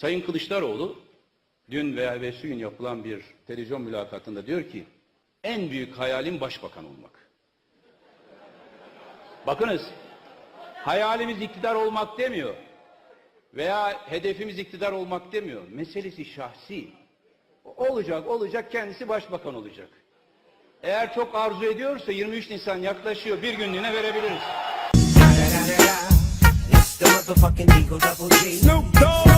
Sayın Kılıçdaroğlu dün veya evvelsi gün yapılan bir televizyon mülakatında diyor ki en büyük hayalim başbakan olmak. Bakınız hayalimiz iktidar olmak demiyor veya hedefimiz iktidar olmak demiyor. Meselesi şahsi. Olacak olacak kendisi başbakan olacak. Eğer çok arzu ediyorsa 23 Nisan yaklaşıyor bir günlüğüne verebiliriz. Snoop Dogg.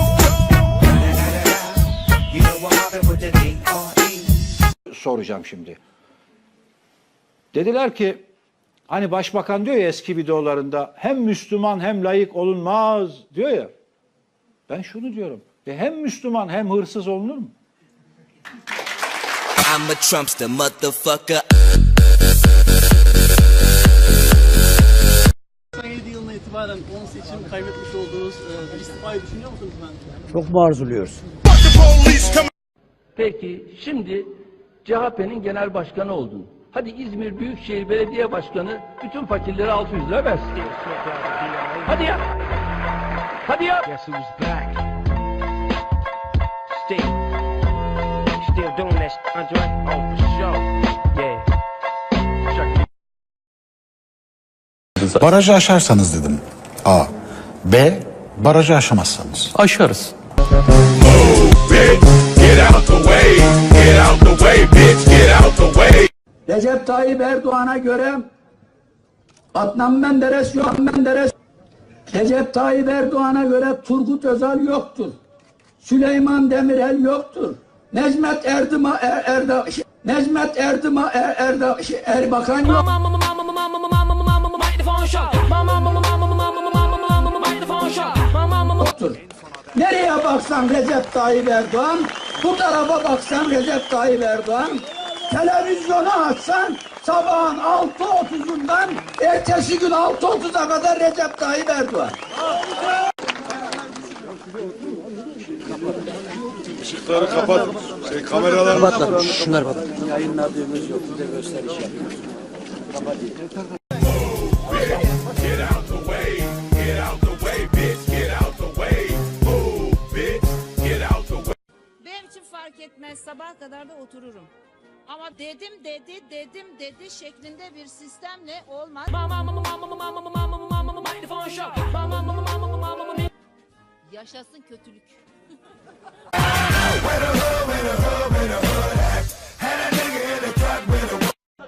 Soracağım şimdi. Dediler ki hani başbakan diyor ya eski videolarında hem Müslüman hem layık olunmaz diyor ya. Ben şunu diyorum. E hem Müslüman hem hırsız olunur mu? I'm a Trumpster, motherfucker. 97 yılına itibaren 10 seçim kaybetmiş olduğunuz e, istifayı düşünüyor musunuz ben? Çok mu arzuluyoruz? Peki şimdi CHP'nin genel başkanı oldun. Hadi İzmir Büyükşehir Belediye Başkanı bütün fakirlere 600 lira versin. Hadi ya. Hadi ya. Guess who's back? Still. Still doing that, shit, Andre? Oh, for sure. Yeah. Check it. Barajı aşarsanız dedim. A. B. Barajı aşamazsanız. Aşarız. Recep Tayyip Erdoğan'a göre Adnan Menderes yok Menderes. Recep Tayyip Erdoğan'a göre Turgut Özal yoktur. Süleyman Demirel yoktur. Necmet Erdima er, Erda Necmet Erdima er, Erda Erbakan yok. Nereye baksan Recep Tayyip Erdoğan, bu tarafa baksan Recep Tayyip Erdoğan, televizyonu açsan sabahın 6.30'undan ertesi gün 6.30'a kadar Recep Tayyip Erdoğan. Işıkları kapat. Şey kameralar Kapat şunları kapat. Yayınladığımız yok, size gösteriş yapıyoruz. Benim etmez sabaha kadar da otururum. Ama dedim dedi dedim dedi şeklinde bir sistemle olmaz. Yaşasın kötülük.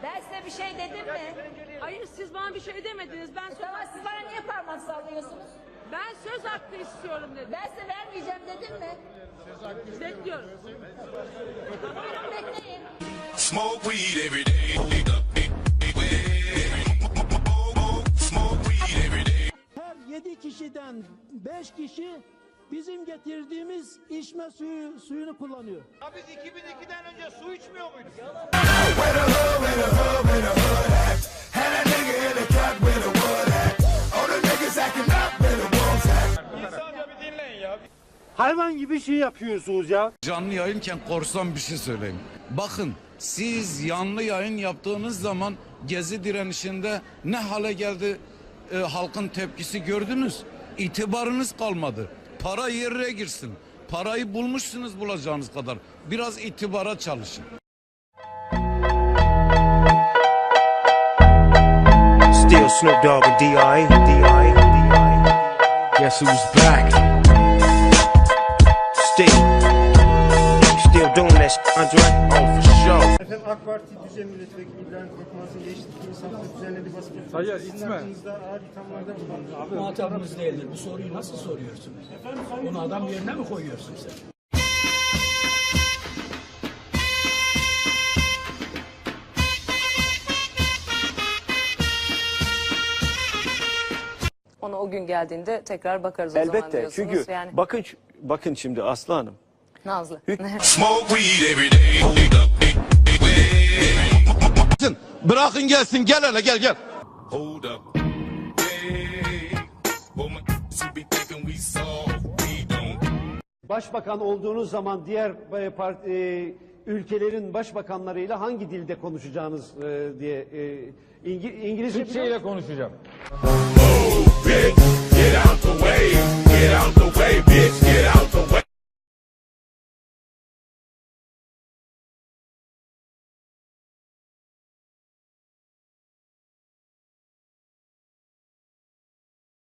Ben size bir şey dedim mi? Hayır siz bana bir şey demediniz. Ben söz, Tamam siz bana niye parmak sallıyorsunuz? Ben söz hakkı istiyorum dedim. Ben size vermeyeceğim dedim mi? Bekliyorum. Buyurun bekleyin. Smoke weed every day. Smoke weed every day. Her yedi kişiden beş kişi bizim getirdiğimiz içme suyu suyunu kullanıyor. Hayvan gibi şey yapıyorsunuz ya. Canlı yayınken korsan bir şey söyleyeyim. Bakın siz yanlı yayın yaptığınız zaman gezi direnişinde ne hale geldi e, halkın tepkisi gördünüz. İtibarınız kalmadı. Para yerine girsin. Parayı bulmuşsunuz bulacağınız kadar. Biraz itibara çalışın. Still Snoop Dogg and. D.R.E. Guess who's back? Still. Still doing that, shit, Andre? Oh, for sure. Efendim AK Parti Düzen Milletvekili İbrahim Korkmaz'ın geçtiğimiz hafta düzenlediği basın Hayır, gitme. Hakkınızda bulundu. Abi, Muhatabımız değildir. Bu soruyu nasıl soruyorsunuz? Onu adam yerine mi koyuyorsun sen? O gün geldiğinde tekrar bakarız o zaman Elbette diyorsunuz. çünkü yani bakın bakın şimdi Aslı Hanım. Nazlı. Smoke weed every day. Bırakın gelsin gel hele gel gel. Hold up. Başbakan olduğunuz zaman diğer e, part- e, ülkelerin başbakanlarıyla hangi dilde konuşacağınız e, diye e, İngi- İngilizce Türkçe konuşacağım. bitch. Get out the way, get out the way, bitch. Get out the way.